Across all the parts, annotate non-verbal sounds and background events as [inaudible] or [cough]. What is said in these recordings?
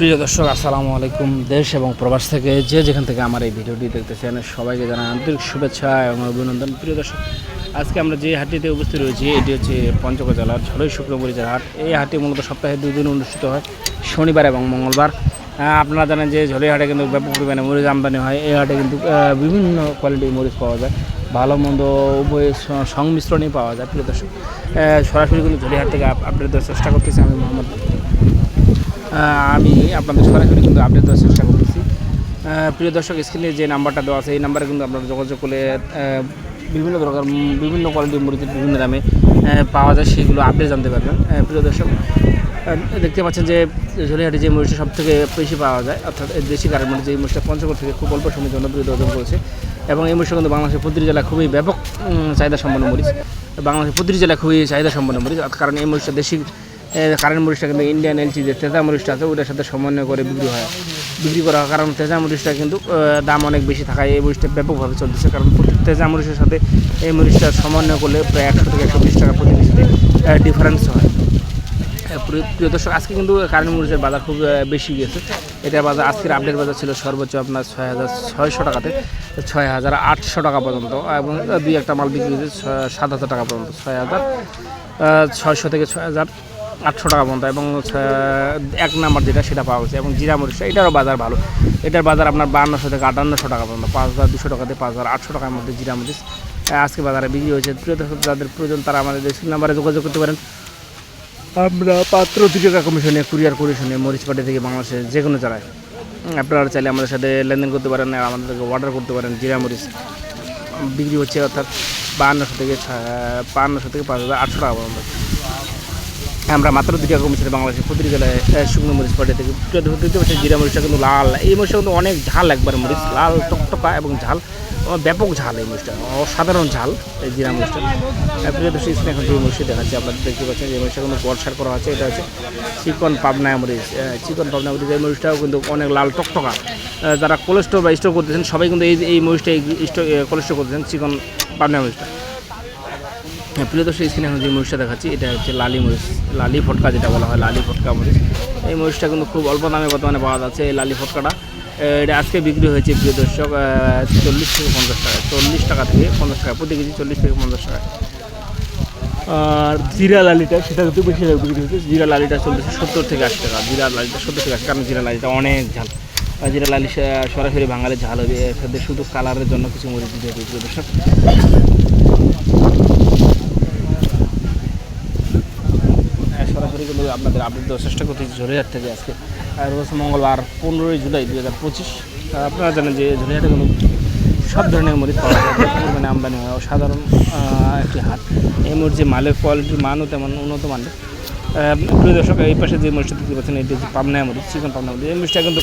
প্রিয় দর্শক, আসসালামু আলাইকুম দেশ এবং প্রবাস থেকে যে যেখান থেকে আমার এই ভিডিওটি দেখতেছেন, সবাইকে জানাই আন্তরিক শুভেচ্ছা এবং অভিনন্দন। প্রিয় দর্শক, আজকে আমরা যে হাটটিতে উপস্থিত রয়েছি, এটি হচ্ছে পঞ্চগড় জেলার ঝড়ই শুক্রমরিচের হাট। এই হাটটি মূলত সপ্তাহে দুই দিন অনুষ্ঠিত হয়, শনিবার এবং মঙ্গলবার। আপনারা জানেন যে ঝড়ই হাটে কিন্তু ব্যাপক পরিমাণে মরিচ আমদানি হয়। এই হাটে কিন্তু বিভিন্ন কোয়ালিটির মরিচ পাওয়া যায়। ভালো মন্দ উভয় সংমিশ্রণই পাওয়া যায়। প্রিয় দর্শক সরাসরি কিন্তু ঝড়ি হাট থেকে দেওয়ার চেষ্টা করতেছি আমি মোহাম্মদ আমি আপনাদের সরাসরি কিন্তু আপডেট দেওয়ার চেষ্টা করতেছি। প্রিয় দর্শক স্ক্রিনে যে নাম্বারটা দেওয়া আছে, এই নাম্বারে কিন্তু আপনারা যোগাযোগ করলে বিভিন্ন প্রকার, বিভিন্ন কোয়ালিটির মুরগির বিভিন্ন দামে পাওয়া যায়, সেগুলো আপডেট জানতে পারবেন। প্রিয় দর্শক দেখতে পাচ্ছেন যে ঝরিহাটে যে মরিচটা সব থেকে বেশি পাওয়া যায়, অর্থাৎ দেশি মরিচ এই মরিচটা পঞ্চগড় থেকে খুব অল্প সময়ের জন্য জনপ্রিয়তা অর্জন করেছে এবং এই মরিচটা কিন্তু বাংলাদেশের প্রতিটি জেলায় খুবই ব্যাপক চাহিদা সম্পন্ন মরিচ বাংলাদেশের প্রতিটি জেলায় খুবই চাহিদা সম্পন্ন মরিচ কারণ এই মরিচটা দেশি কারেন্ট মরিচটা কিন্তু ইন্ডিয়ান এলচি যে তেজা মরিচটা আছে, ওটার সাথে সমন্বয় করে বিক্রি হয়। বিক্রি করা হয় কারণ তেজা মরিচটা কিন্তু দাম অনেক বেশি থাকায় এই মরিচটা ব্যাপকভাবে চলতেছে। কারণ তেজা মরিচের সাথে এই মরিচটা সমন্বয় করলে প্রায় একশো থেকে একশো বিশ টাকা প্রতি ডিফারেন্স হয়। প্রিয়- দর্শক, আজকে কিন্তু কারেন্ট মরিচের বাজার খুব বেশি গেছে। এটা বাজার আজকের আপডেট বাজার ছিল সর্বোচ্চ আপনার ছয় হাজার ছয়শো টাকাতে, ছয় হাজার আটশো টাকা পর্যন্ত, এবং দুই একটা মাল বিক্রি হয়েছে সাত হাজার টাকা পর্যন্ত, ছয় হাজার ছয়শো থেকে ছয় হাজার। আটশো টাকা পর্যন্ত এবং এক নাম্বার যেটা সেটা পাওয়া গেছে। এবং জিরা মরিচটা এটারও বাজার ভালো। এটার বাজার আপনার বান্নশো থেকে আটান্নশো টাকা পর্যন্ত। পাঁচ হাজার দুশো টাকা টাকাতে পাঁচ হাজার আটশো টাকার মধ্যে জিরা মরিচ আজকে বাজারে বিক্রি হয়েছে। প্রিয় দর্শক, যাদের প্রয়োজন তারা আমাদের স্ক্রিন নাম্বারে যোগাযোগ করতে পারেন। আমরা পাত্র টিকা কমিশনে কুরিয়ার কমিশনে মরিচপাটি থেকে বাংলাদেশের যে কোনো জায়গায় আপনারা চাইলে আমাদের সাথে লেনদেন করতে পারেন, আর আমাদেরকে অর্ডার করতে পারেন। জিরা মরিচ বিক্রি হচ্ছে অর্থাৎ বাহান্নশো থেকে বাহান্নশো থেকে পাঁচ হাজার আটশো টাকা পর্যন্ত। আমরা মাত্র দুটি দুটা কমিশনে বাংলাদেশের প্রতিটি জেলায় শুকনো মরিচ পাটি থেকে দেখতে পাচ্ছেন জিরা মরিচটা কিন্তু লাল। এই মরিচটা কিন্তু অনেক ঝাল একবার মরিচ, লাল টকটকা এবং ঝাল। ব্যাপক ঝাল এই মরিচটা, অসাধারণ ঝাল এই জিরা মরিচটা। প্রিয় দর্শক, স্ক্রিনে এখন যে মরিচটা দেখাচ্ছি, আপনারা দেখতে পাচ্ছেন যে মরিচটা কিন্তু বর্ষার করা আছে এটা হচ্ছে চিকন পাবনা মরিচ চিকন পাবনা মরিচ এই মরিচটাও কিন্তু অনেক লাল টকটকা। যারা কোলেস্টোর বা স্টোর করতেছেন, সবাই কিন্তু এই এই মরিচটা স্টোর কোলেস্টোর করতেছেন, চিকন পাবনা মরিচটা। প্রিয় দর্শক স্ক্রিনে এখন যে মরিচটা দেখাচ্ছি, এটা হচ্ছে লালি মরিচ লালি ফটকা যেটা বলা হয়, লালি ফটকা মরিচ এই মরিচটা কিন্তু খুব অল্প দামে বর্তমানে পাওয়া যাচ্ছে এই লালি ফটকাটা। এটা আজকে বিক্রি হয়েছে, প্রিয় দর্শক চল্লিশ থেকে পঞ্চাশ টাকা চল্লিশ টাকা থেকে পঞ্চাশ টাকা প্রতি কেজি চল্লিশ থেকে পঞ্চাশ টাকা আর জিরা লালিটা, সেটা কিন্তু বেশি বিক্রি হচ্ছে জিরা লালিটা চলতেছে সত্তর থেকে আশি টাকা, জিরা লালিটা সত্তর থেকে আশি কারণ জিরা লালিটা অনেক ঝাল। জিরা লালি সরাসরি বাঙালি ঝাল হবে সাথে শুধু কালারের জন্য কিছু মরিচ দিতে হবে দর্শক। সরাসরি কিন্তু আপনাদের আপডেট দেওয়ার চেষ্টা করতেছি হাট থেকে আজকে আর রয়েছে মঙ্গলবার পনেরোই জুলাই দু হাজার পঁচিশ। আপনারা জানেন যে ঝরিহাটে কিন্তু সব ধরনের মরিচ পাওয়া যায় মানে পরিমাণে আমদানি হয় সাধারণ একটি হাট। এই মরিচে মালের কোয়ালিটির মানও তেমন উন্নত মানের। প্রিয় দর্শক, এই পাশে যে মরিচটা দেখতে পাচ্ছেন, এটি হচ্ছে পাবনা মরিচ চিকন পাবনা মরিচ এই মরিচটা কিন্তু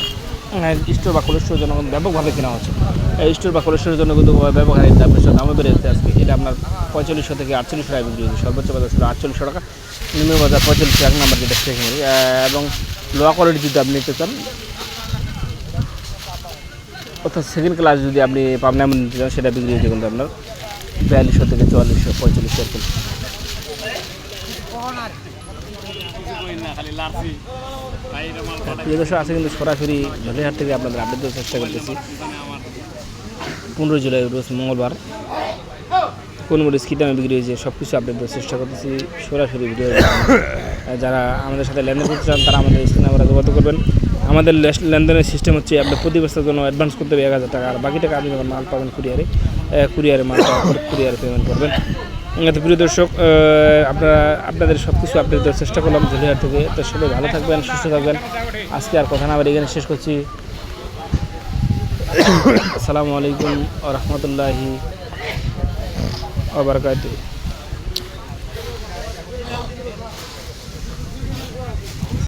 স্টোর বা কোলেস্টোরের জন্য ব্যাপকভাবে কেনা হচ্ছে। এই স্টোর বা কোলেস্টোরের জন্য কিন্তু ব্যবহারের দাম বেশি দামে বেড়ে যাচ্ছে আজকে। এটা আপনার পঁয়তাল্লিশশো থেকে আটচল্লিশশো টাকা বিক্রি হচ্ছে। সর্বোচ্চ বাজার ছিল আটচল্লিশশো টাকা, নিম্ন বাজার পঁয়তাল্লিশশো এক নম্বর যেটা স্টেশনারি এবং লোয়া কোয়ালিটি যদি আপনি নিতে চান, অর্থাৎ সেকেন্ড ক্লাস যদি আপনি পাবনা এমন নিতে চান, সেটা বিক্রি হচ্ছে কিন্তু আপনার বিয়াল্লিশশো থেকে চুয়াল্লিশশো পঁয়তাল্লিশশো এরকম। প্রিয় দর্শক আছে কিন্তু সরাসরি ঝলিহাট থেকে আপনাদের আপডেট দেওয়ার চেষ্টা করতেছি। পনেরোই জুলাই, রোজ মঙ্গলবার। কোন মরিচ কী দামে বিক্রি হয়েছে সব কিছু আপডেট দেওয়ার চেষ্টা করতেছি। সরাসরি ভিডিও যারা আমাদের সাথে লেনদেন করতে চান, তারা আমাদের স্ক্রিনে আমরা যোগাযোগ করবেন। আমাদের লেনদেনের সিস্টেম হচ্ছে, আপনার প্রতি বছরের জন্য অ্যাডভান্স করতে হবে এক হাজার টাকা। আর বাকি টাকা আপনি মাল পাবেন কুরিয়ারে কুরিয়ারে মাল পর কুরিয়ারে পেমেন্ট করবেন। প্রিয় দর্শক আপনারা, আপনাদের সব কিছু আপডেট দেওয়ার চেষ্টা করলাম। ঝুলিহাট থেকে। তো সবাই ভালো থাকবেন, সুস্থ থাকবেন। আজকে আর কথা না আবার এখানে শেষ করছি। [coughs] আসসালামু আলাইকুম রহমতুল্লাহি ওবরকাতুহ